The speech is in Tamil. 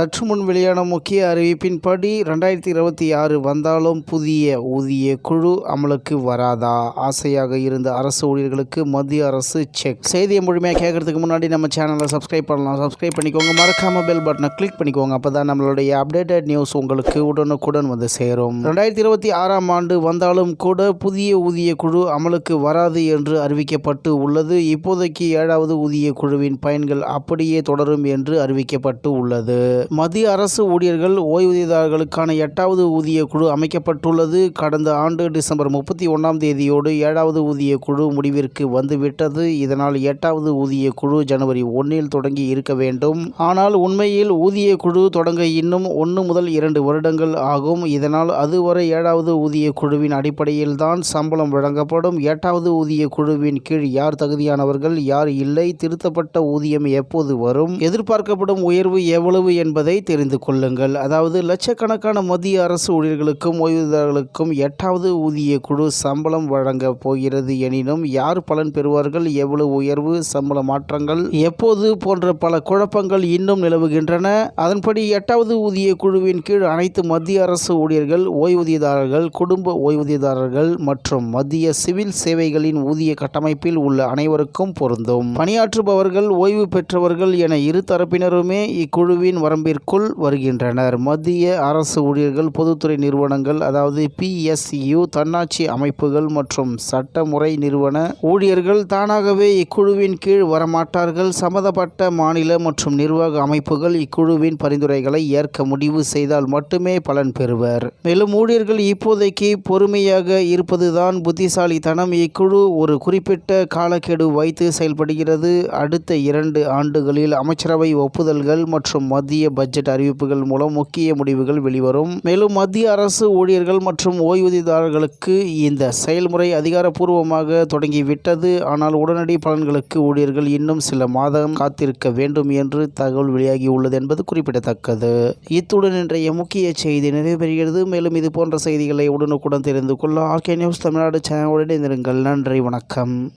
சற்று முன் வெளியான முக்கிய அறிவிப்பின்படி ரெண்டாயிரத்தி இருபத்தி ஆறு வந்தாலும் புதிய ஊதிய குழு அமலுக்கு வராதா? ஆசையாக இருந்த அரசு ஊழியர்களுக்கு மத்திய அரசு செக் செய்தியை முழுமையாக கேட்கறதுக்கு முன்னாடி நம்ம சேனலை சப்ஸ்கிரைப் பண்ணலாம். சப்ஸ்கிரைப் பண்ணிக்கோங்க. மறக்காம பெல் பட்டனை கிளிக் பண்ணிக்கோங்க. அப்போ தான் நம்மளுடைய அப்டேட்டட் நியூஸ் உங்களுக்கு உடனுக்குடன் வந்து சேரும். ரெண்டாயிரத்தி இருபத்தி ஆறாம் ஆண்டு வந்தாலும் கூட புதிய ஊதிய குழு அமலுக்கு வராது என்று அறிவிக்கப்பட்டு உள்ளது. இப்போதைக்கு ஏழாவது ஊதிய குழுவின் பயன்கள் அப்படியே தொடரும் என்று அறிவிக்கப்பட்டு உள்ளது. மத்திய அரசு ஊழியர்கள் ஓய்வூதியதாரர்களுக்கான எட்டாவது ஊதிய குழு அமைக்கப்பட்டுள்ளது. கடந்த ஆண்டு டிசம்பர் முப்பத்தி ஒன்றாம் தேதியோடு ஏழாவது ஊதிய குழு முடிவிற்கு வந்துவிட்டது. இதனால் எட்டாவது ஊதிய குழு ஜனவரி ஒன்றில் தொடங்கி இருக்க வேண்டும். ஆனால் உண்மையில் ஊதிய குழு தொடங்க இன்னும் ஒன்று முதல் இரண்டு வருடங்கள் ஆகும். இதனால் அதுவரை ஏழாவது ஊதிய குழுவின் அடிப்படையில் தான் சம்பளம் வழங்கப்படும். எட்டாவது ஊதிய குழுவின் கீழ் யார் தகுதியானவர்கள் யார் இல்லை திருத்தப்பட்ட ஊதியம் எப்போது வரும் எதிர்பார்க்கப்படும் உயர்வு எவ்வளவு என்பது தெரிந்து கொள்ளுங்கள். அதாவது லட்சக்கணக்கான மத்திய அரசு ஊழியர்களுக்கும் ஓய்வூதியர்களுக்கும் எட்டாவது ஊதிய குழு சம்பளம் வழங்க போகிறது. எனினும் யார் பலன் பெறுவார்கள்? எவ்வளவு உயர்வு சம்பள மாற்றங்கள்? எப்போது போன்ற பல குழப்பங்கள் இன்னும் நிலவுகின்றன. அதன்படி எட்டாவது ஊதிய குழுவின் கீழ் அனைத்து மத்திய அரசு ஊழியர்கள் ஓய்வூதியதாரர்கள் குடும்ப ஓய்வூதியதாரர்கள் மற்றும் மத்திய சிவில் சேவைகளின் ஊதிய கட்டமைப்பில் உள்ள அனைவருக்கும் பொருந்தும். பணியாற்றுபவர்கள் ஓய்வு பெற்றவர்கள் என இரு தரப்பினருமே இக்குழுவின் வரம்பிற்குள் வருகின்றனர். மத்திய அரசு ஊழியர்கள் பொதுத்துறை நிறுவனங்கள் அதாவது பிஎஸ்யு தன்னாட்சி அமைப்புகள் மற்றும் சட்டமுறை நிறுவன ஊழியர்கள் தானாகவே இக்குழுவின் கீழ் வரமாட்டார்கள். சம்பந்தப்பட்ட மாநில மற்றும் நிர்வாக அமைப்புகள் இக்குழுவின் பரிந்துரைகளை ஏற்க முடிவு செய்தால் மட்டுமே பலன் பெறுவர். மேலும் ஊழியர்கள் இப்போதைக்கு பொறுமையாக இருப்பதுதான் புத்திசாலித்தனம். இக்குழு ஒரு குறிப்பிட்ட காலக்கெடு வைத்து செயல்படுகிறது. அடுத்த இரண்டு ஆண்டுகளில் அமைச்சரவை ஒப்புதல்கள் மற்றும் மத்திய பட்ஜெட் அறிவிப்புகள் மூலம் முக்கிய முடிவுகள் வெளிவரும். மேலும் மத்திய அரசு ஊழியர்கள் மற்றும் ஓய்வூதியதாரர்களுக்கு இந்த செயல்முறை அதிகாரப்பூர்வமாக தொடங்கிவிட்டது. ஆனால் உடனடி பலன்களுக்கு ஊழியர்கள் இன்னும் சில மாதம் காத்திருக்க வேண்டும் என்று தகவல் வெளியாகி உள்ளது என்பது குறிப்பிடத்தக்கது. இத்துடன் இன்றைய முக்கிய செய்தி நிறைவேறுகிறது மேலும் இது போன்ற செய்திகளை உடனுக்குடன் தெரிந்து கொள்ள ஆர்கே நியூஸ் தமிழ்நாடு சேனலுடன் இருங்கள் நன்றி வணக்கம்.